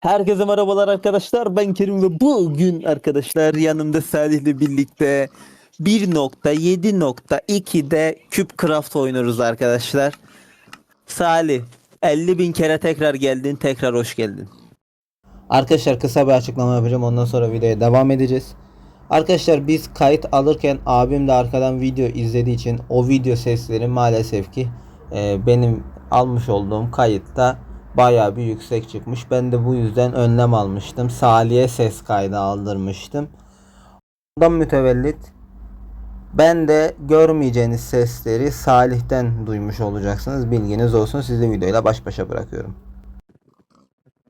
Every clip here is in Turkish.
Herkese merhabalar arkadaşlar. Ben Kerim ve bugün arkadaşlar yanımda Salih ile birlikte 1.7.2'de Cube Craft oynuyoruz arkadaşlar. Salih 50 bin kere tekrar geldin. Tekrar hoş geldin. Arkadaşlar kısa bir açıklama yapacağım. Ondan sonra videoya devam edeceğiz. Arkadaşlar biz kayıt alırken abim de arkadan video izlediği için o video sesleri maalesef ki e, benim almış olduğum kayıtta bayağı bir yüksek çıkmış. Ben de bu yüzden önlem almıştım. Salih'e ses kaydı aldırmıştım. Ondan mütevellit ben de görmeyeceğiniz sesleri Salih'ten duymuş olacaksınız. Bilginiz olsun. Sizi videoyla baş başa bırakıyorum.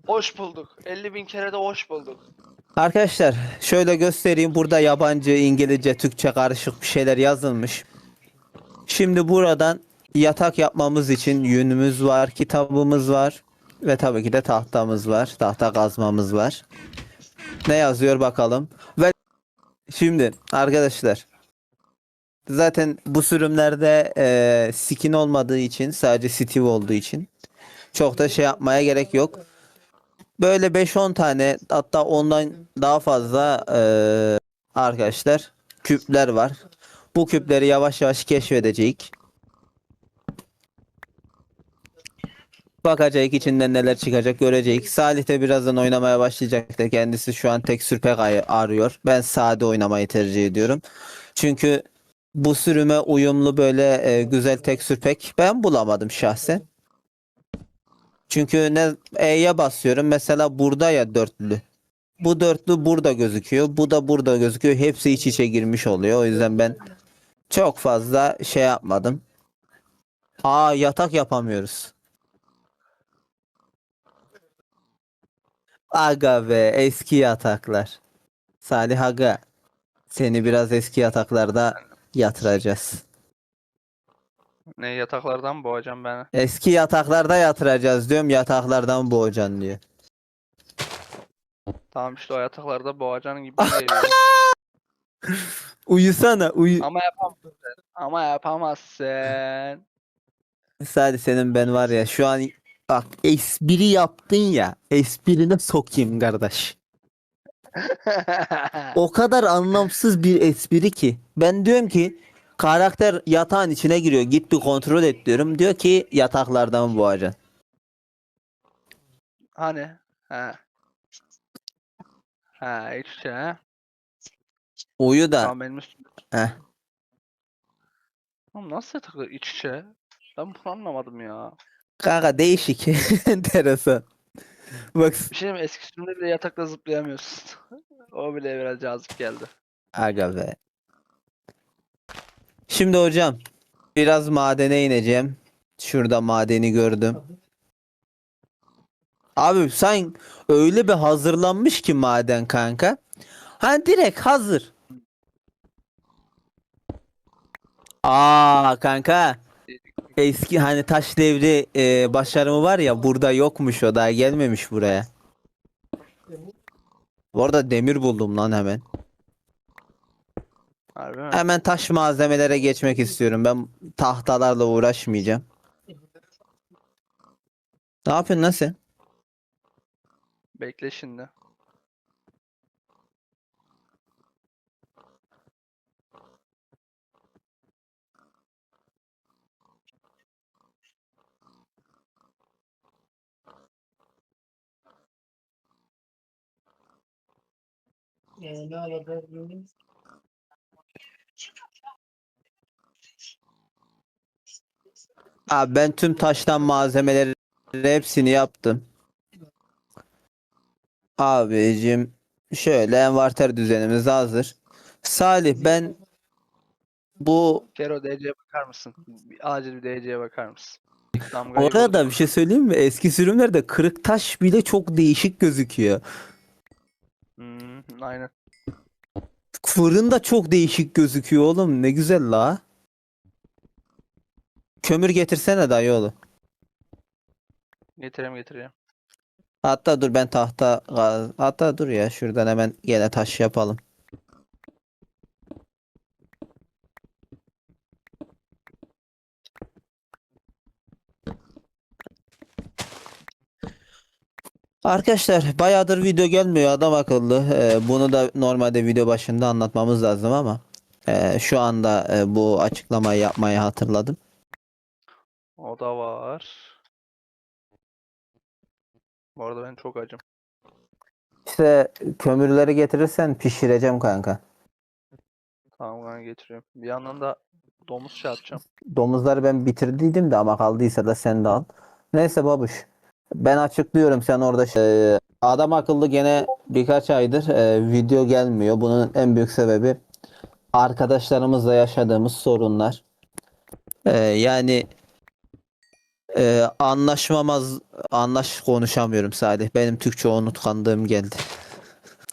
Hoş bulduk. 50 bin kere de hoş bulduk. Arkadaşlar şöyle göstereyim. Burada yabancı, İngilizce, Türkçe karışık bir şeyler yazılmış. Şimdi buradan yatak yapmamız için yünümüz var, kitabımız var ve tabii ki de tahtamız var. Tahta kazmamız var. Ne yazıyor bakalım. Ve şimdi arkadaşlar zaten bu sürümlerde eee, skin olmadığı için sadece Steve olduğu için çok da şey yapmaya gerek yok. Böyle 5-10 tane hatta ondan daha fazla eee, arkadaşlar küpler var. Bu küpleri yavaş yavaş keşfedeceğiz. Bakacak içinden neler çıkacak görecek. Salih de birazdan oynamaya başlayacaktır. Kendisi şu an tek sürpek arıyor. Ben sade oynamayı tercih ediyorum. Çünkü bu sürüme uyumlu böyle e, güzel tek sürpek ben bulamadım şahsen. Çünkü ne E'ye basıyorum. Mesela burada ya dörtlü. Bu dörtlü burada gözüküyor. Bu da burada gözüküyor. Hepsi iç içe girmiş oluyor. O yüzden ben çok fazla şey yapmadım. Aa yatak yapamıyoruz. Aga be eski yataklar. Salih Aga seni biraz eski yataklarda yatıracağız. Ne yataklardan boğacağım beni. Eski yataklarda yatıracağız diyorum yataklardan boğacaksın diyor. Tamam işte o yataklarda boğacaksın gibi geliyor. Uyusana uyu. Ama yapamazsın. Ama yapamazsın. Salih senin ben var ya şu an bak espri yaptın ya esprine sokayım kardeş. O kadar anlamsız bir espri ki. Ben diyorum ki karakter yatağın içine giriyor. Git bir kontrol et diyorum. Diyor ki yataklardan boğacaksın. hani? Ha. Ha işte. Uyu da. Tamam benim üstümde. Heh. Oğlum nasıl yataklar iç içe? Ben bunu anlamadım ya. Kanka değişik. Enteresan. Bak Bir şey diyeyim mi? Eski sürümde bile yatakla zıplayamıyorsun. o bile biraz cazip geldi. Aga be. Şimdi hocam biraz madene ineceğim. Şurada madeni gördüm. Abi sen öyle bir hazırlanmış ki maden kanka. Ha direkt hazır. Aa kanka. Eski hani taş devri e, başarımı var ya burada yokmuş o daha gelmemiş buraya. Bu arada demir buldum lan hemen. Harbi mi? Hemen taş malzemelere geçmek istiyorum. Ben tahtalarla uğraşmayacağım. Ne yapıyorsun sen? Bekle şimdi. Abi ben tüm taştan malzemeleri hepsini yaptım. Abicim şöyle envanter düzenimiz hazır. Salih ben bu Kero DC'ye bakar mısın? Bir, acil bir DC'ye bakar mısın? Damgayı orada bir şey söyleyeyim mi? Eski sürümlerde kırık taş bile çok değişik gözüküyor. Aynen. Fırın da çok değişik gözüküyor oğlum. Ne güzel la. Kömür getirsene dayı oğlum. Getireyim getireyim. Hatta dur ben tahta hatta dur ya şuradan hemen gene taş yapalım. Arkadaşlar bayağıdır video gelmiyor adam akıllı. Ee, bunu da normalde video başında anlatmamız lazım ama e, şu anda e, bu açıklamayı yapmayı hatırladım. O da var. Bu arada ben çok acım. İşte kömürleri getirirsen pişireceğim kanka. Tamam ben getiriyorum. Bir yandan da domuz şey yapacağım. Domuzları ben bitirdiydim de ama kaldıysa da sen de al. Neyse babuş. Ben açıklıyorum sen orada şey- Ee, adam akıllı gene birkaç aydır e, video gelmiyor. Bunun en büyük sebebi arkadaşlarımızla yaşadığımız sorunlar. Ee, yani e, anlaşmamaz anlaş konuşamıyorum sadece. Benim Türkçe unutkanlığım geldi.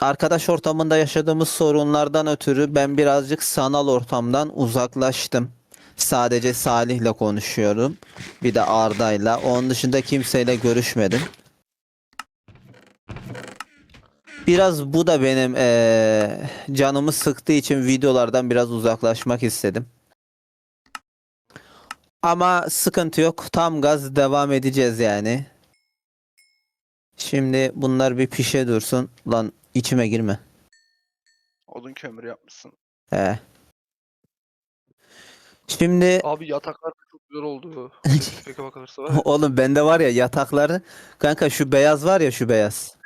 Arkadaş ortamında yaşadığımız sorunlardan ötürü ben birazcık sanal ortamdan uzaklaştım. Sadece Salih'le konuşuyorum. Bir de Arda'yla. Onun dışında kimseyle görüşmedim. Biraz bu da benim eee, canımı sıktığı için videolardan biraz uzaklaşmak istedim. Ama sıkıntı yok. Tam gaz devam edeceğiz yani. Şimdi bunlar bir pişe dursun. Lan içime girme. Odun kömür yapmışsın. He. Şimdi Abi yataklar da çok güzel oldu. Peki bakılırsa var ya. oğlum bende var ya yatakları. Kanka şu beyaz var ya şu beyaz.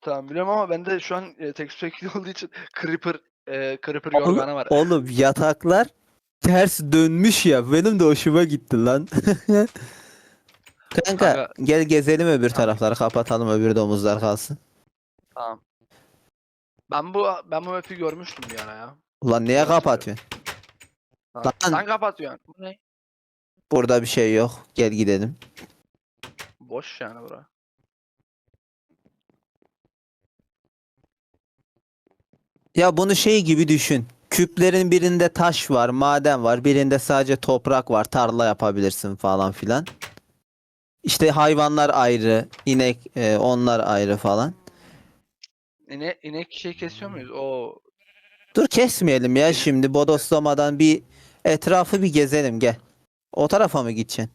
Tamam biliyorum ama bende şu an e, tek şekli olduğu için Creeper e, Creeper Oğlum- yorganı var. Oğlum yataklar ters dönmüş ya. Benim de hoşuma gitti lan. Kanka Kanka- gel gezelim öbür tarafları kapatalım öbür domuzlar kalsın. Tamam. Ben bu ben bu map'i görmüştüm bir ara ya. Ulan niye kapatıyorsun? Lan- Sen kapatıyorsun. Bu ne? Burada bir şey yok. Gel gidelim. Boş yani bura. Ya bunu şey gibi düşün. Küplerin birinde taş var, maden var, birinde sadece toprak var, tarla yapabilirsin falan filan. İşte hayvanlar ayrı, inek e, onlar ayrı falan. İne, inek şey kesiyor muyuz? O Dur kesmeyelim ya şimdi bodoslamadan bir etrafı bir gezelim gel. O tarafa mı gideceksin?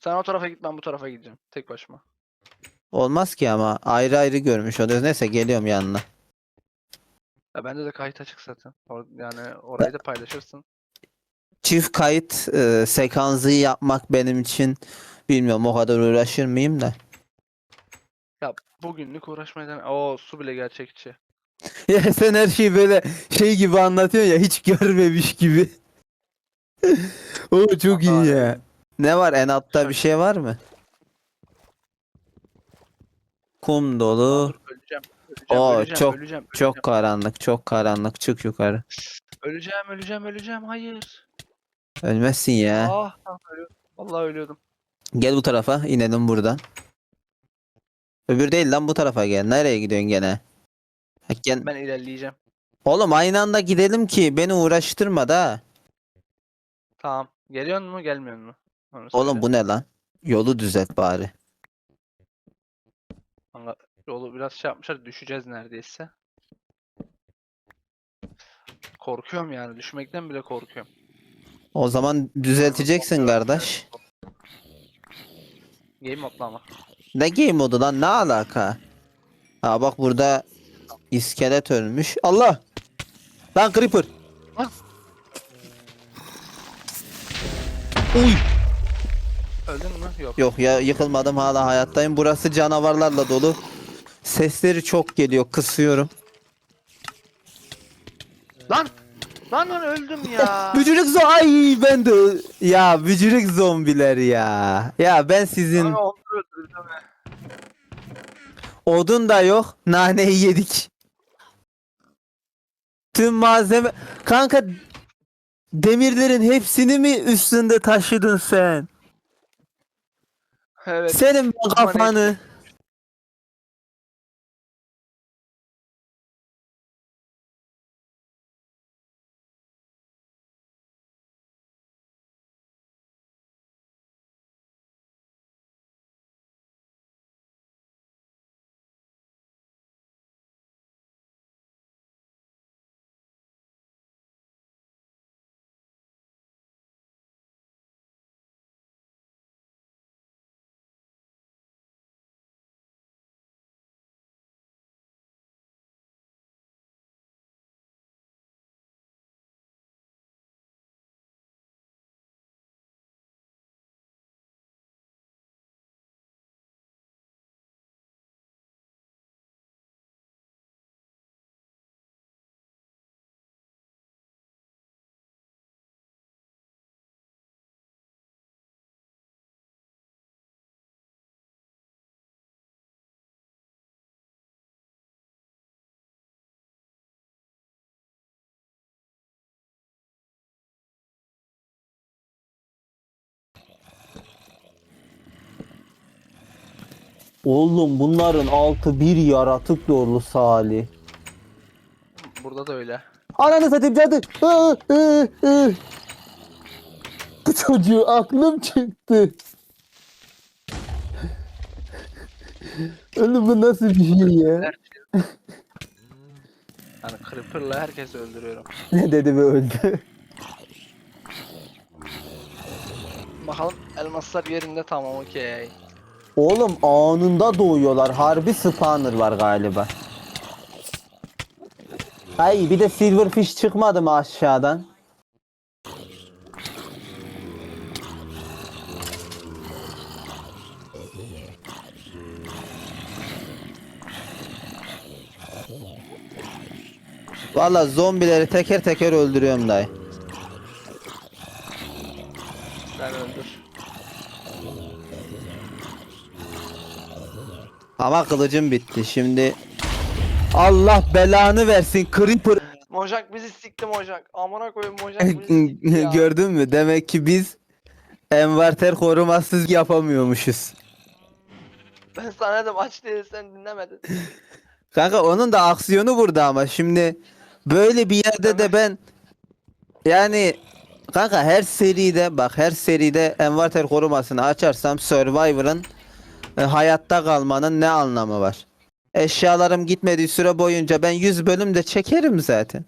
sen o tarafa git ben bu tarafa gideceğim. Tek başıma. Olmaz ki ama ayrı ayrı görmüş oluyoruz. Neyse geliyorum yanına. Ya bende de kayıt açık zaten. Or- yani orayı da paylaşırsın. Çift kayıt e, sekansı yapmak benim için bilmiyorum o kadar uğraşır mıyım da. Ya bugünlük uğraşmadan o su bile gerçekçi. Ya sen her şeyi böyle şey gibi anlatıyorsun ya hiç görmemiş gibi. o çok iyi ya. Ne var en altta bir şey var mı? Kum dolu. Öleceğim. Öleceğim, Oo, öleceğim, çok- öleceğim, Çok öleceğim. karanlık, çok karanlık. Çık yukarı. Öleceğim, öleceğim, öleceğim. Hayır. Ölmezsin ya. Ah, ah ölüyordum. Vallahi ölüyordum. Gel bu tarafa, inelim buradan. Öbür değil lan bu tarafa gel. Nereye gidiyorsun gene? Ha, gel. Ben ilerleyeceğim. Oğlum aynı anda gidelim ki beni uğraştırma da. Tamam. Geliyor mu, gelmiyor mu? Onu Oğlum söyle. bu ne lan? Yolu düzelt bari. Kanka, Yolu biraz şey yapmışlar. Düşeceğiz neredeyse. Korkuyorum yani. Düşmekten bile korkuyorum. O zaman düzelteceksin kardeş. Game modlu ama. Ne game modu lan? Ne alaka? Ha bak burada iskelet ölmüş. Allah! Lan creeper. Uy! Öldün mü? Yok. Yok ya yıkılmadım hala hayattayım. Burası canavarlarla dolu. Sesleri çok geliyor. Kısıyorum. Lan! Lan lan öldüm ya. Bücürük zo ay ben de ya bücürük zombiler ya. Ya ben sizin odun da yok. Naneyi yedik. Tüm malzeme kanka demirlerin hepsini mi üstünde taşıdın sen? Evet. Senin kafanı. Oğlum bunların altı bir yaratık dolu Salih. Burada da öyle. Ananı satayım cadı. Aa, aa, aa. Bu çocuğu aklım çıktı. Oğlum bu nasıl bir şey ya? Yani Creeper'la herkesi öldürüyorum. Ne dedi ve öldü. Bakalım elmaslar yerinde tamam okey. Oğlum anında doğuyorlar. Harbi spawner var galiba. Ay bir de silverfish çıkmadı mı aşağıdan? Valla zombileri teker teker öldürüyorum dayı. Sen öldür. Ama kılıcım bitti. Şimdi Allah belanı versin Creeper. Mojang bizi sikti Mojang. Amına koyayım Mojang bizi sikti ya. Gördün mü? Demek ki biz envarter korumasız yapamıyormuşuz. Ben sana dedim aç değil sen dinlemedin. Kanka onun da aksiyonu burada ama şimdi böyle bir yerde de ben yani kanka her seride bak her seride envarter korumasını açarsam Survivor'ın hayatta kalmanın ne anlamı var? Eşyalarım gitmediği süre boyunca ben 100 bölüm de çekerim zaten.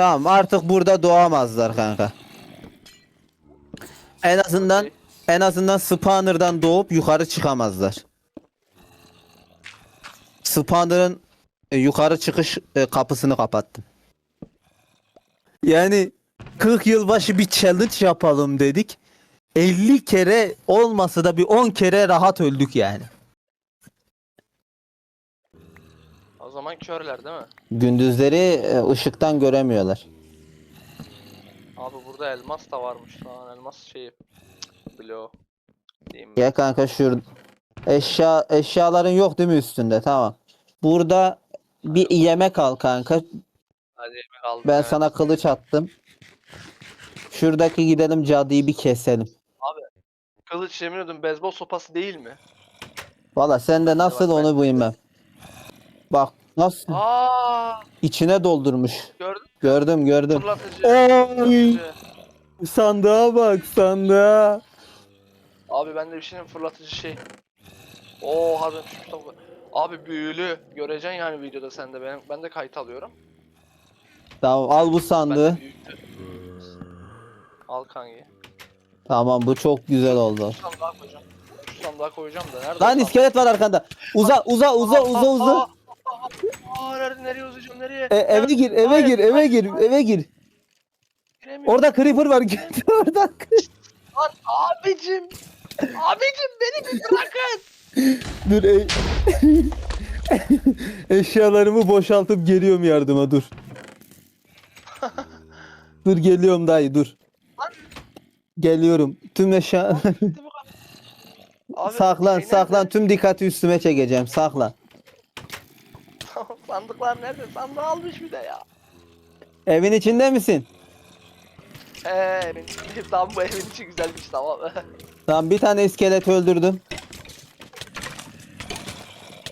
Tamam artık burada doğamazlar kanka. En azından en azından spawner'dan doğup yukarı çıkamazlar. Spawner'ın e, yukarı çıkış e, kapısını kapattım. Yani 40 yılbaşı bir challenge yapalım dedik. 50 kere olmasa da bir 10 kere rahat öldük yani. O zaman körler değil mi? Gündüzleri e, ışıktan göremiyorlar. Abi burada elmas da varmış lan elmas şeyi. Diyeyim mi? Gel kanka şur eşya eşyaların yok değil mi üstünde? Tamam. Burada bir yemek al kanka. Hadi yemek aldım. Ben evet. sana kılıç attım. Şuradaki gidelim cadıyı bir keselim. Kılıç yemin ediyorum beyzbol sopası değil mi? Valla sen de nasıl onu bilmem. Bak nasıl Aa içine doldurmuş. gördün mü? Gördüm gördüm. Fırlatıcı. Oy! fırlatıcı. Sandığa bak sandığa. Abi bende bir şeyin fırlatıcı şey. Oo harbiden düşmüş tavuk. Abi büyülü. Göreceksin yani videoda sen de. Ben, ben de kayıt alıyorum. Tamam al bu Ben sandığı. de büyüktü. Al kanki. Tamam bu çok güzel oldu. Şu sandığa koyacağım. Şu sandığa koyacağım da. Nerede? Lan iskelet var arkanda. Uza uza uza uza uza. Aa, aa, nerede nereye uzayacağım nereye? E, eve gir eve Hayır, gir eve hayır, gir eve gir. giremiyorum. Orada creeper var. Git oradan. Lan abicim. Abicim beni bir bırakın. Dur e- eşyalarımı boşaltıp geliyorum yardıma dur. dur geliyorum dayı dur. Geliyorum. Tüm eşya Abi, saklan şey saklan tüm dikkati üstüme çekeceğim saklan. Sandıklar nerede? Sandığı almış bir de ya. Evin içinde misin? Eee evin tamam bu evin içi güzelmiş tamam. Tamam bir tane iskelet öldürdüm.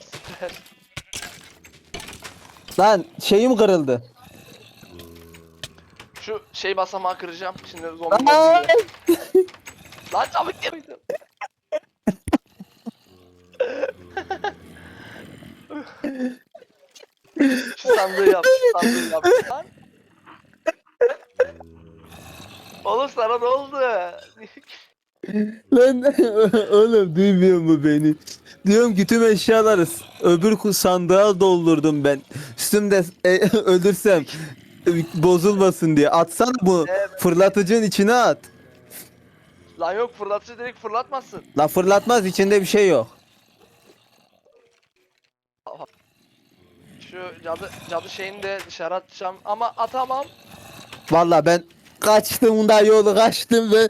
Süper. Lan şeyim kırıldı. Şu şey basamağı kıracağım. Şimdi zombi Ay! Lan çabuk gelmedim. Sandığı yap. Şu sandığı yap. Lan. Oğlum sana ne oldu? Lan oğlum duymuyor mu beni? Diyorum ki tüm eşyaları öbür sandığa doldurdum ben. Üstümde e, ölürsem bozulmasın diye. Atsana bu fırlatıcının içine at. Lan yok fırlatıcı direkt fırlatmasın. La fırlatmaz içinde bir şey yok. Şu cadı cadı şeyini de dışarı atacağım ama atamam. Valla ben kaçtım da yolu kaçtım ve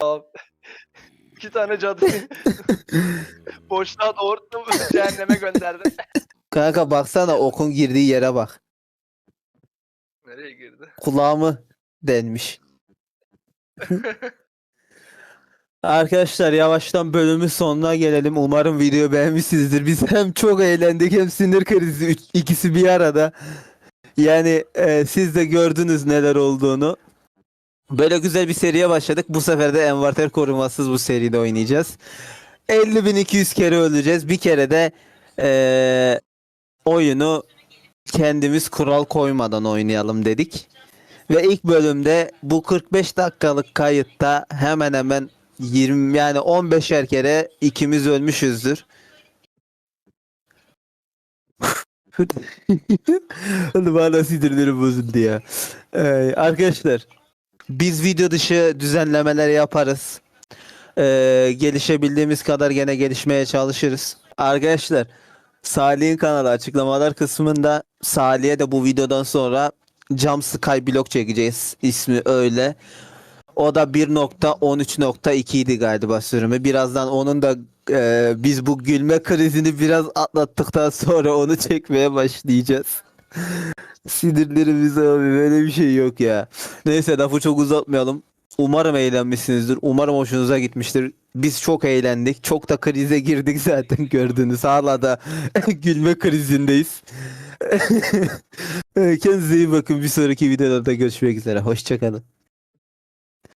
Abi. İki tane cadı boşluğa doğurttum cehenneme gönderdim. kanka baksana okun girdiği yere bak. Nereye girdi? Kulağımı denmiş. Arkadaşlar yavaştan bölümün sonuna gelelim. Umarım video beğenmişsinizdir. Biz hem çok eğlendik hem sinir krizi üç- ikisi bir arada. Yani e, siz de gördünüz neler olduğunu. Böyle güzel bir seriye başladık. Bu sefer de envanter korumasız bu seride oynayacağız. 50.200 kere öleceğiz. Bir kere de e, oyunu kendimiz kural koymadan oynayalım dedik. Ve ilk bölümde bu 45 dakikalık kayıtta hemen hemen 20 yani 15'er kere ikimiz ölmüşüzdür. Hadi bana sinirlerim bozuldu ya. Ee, arkadaşlar biz video dışı düzenlemeler yaparız. Ee, gelişebildiğimiz kadar gene gelişmeye çalışırız. Arkadaşlar Salih'in kanalı açıklamalar kısmında Salih'e de bu videodan sonra Jump Sky blok çekeceğiz. İsmi öyle. O da 1.13.2 idi galiba sürümü. Birazdan onun da e, biz bu gülme krizini biraz atlattıktan sonra onu çekmeye başlayacağız. Sinirlerimiz abi böyle bir şey yok ya. Neyse lafı çok uzatmayalım. Umarım eğlenmişsinizdir. Umarım hoşunuza gitmiştir. Biz çok eğlendik. Çok da krize girdik zaten gördünüz. Hala da gülme krizindeyiz. Kendinize iyi bakın. Bir sonraki videoda görüşmek üzere. Hoşçakalın.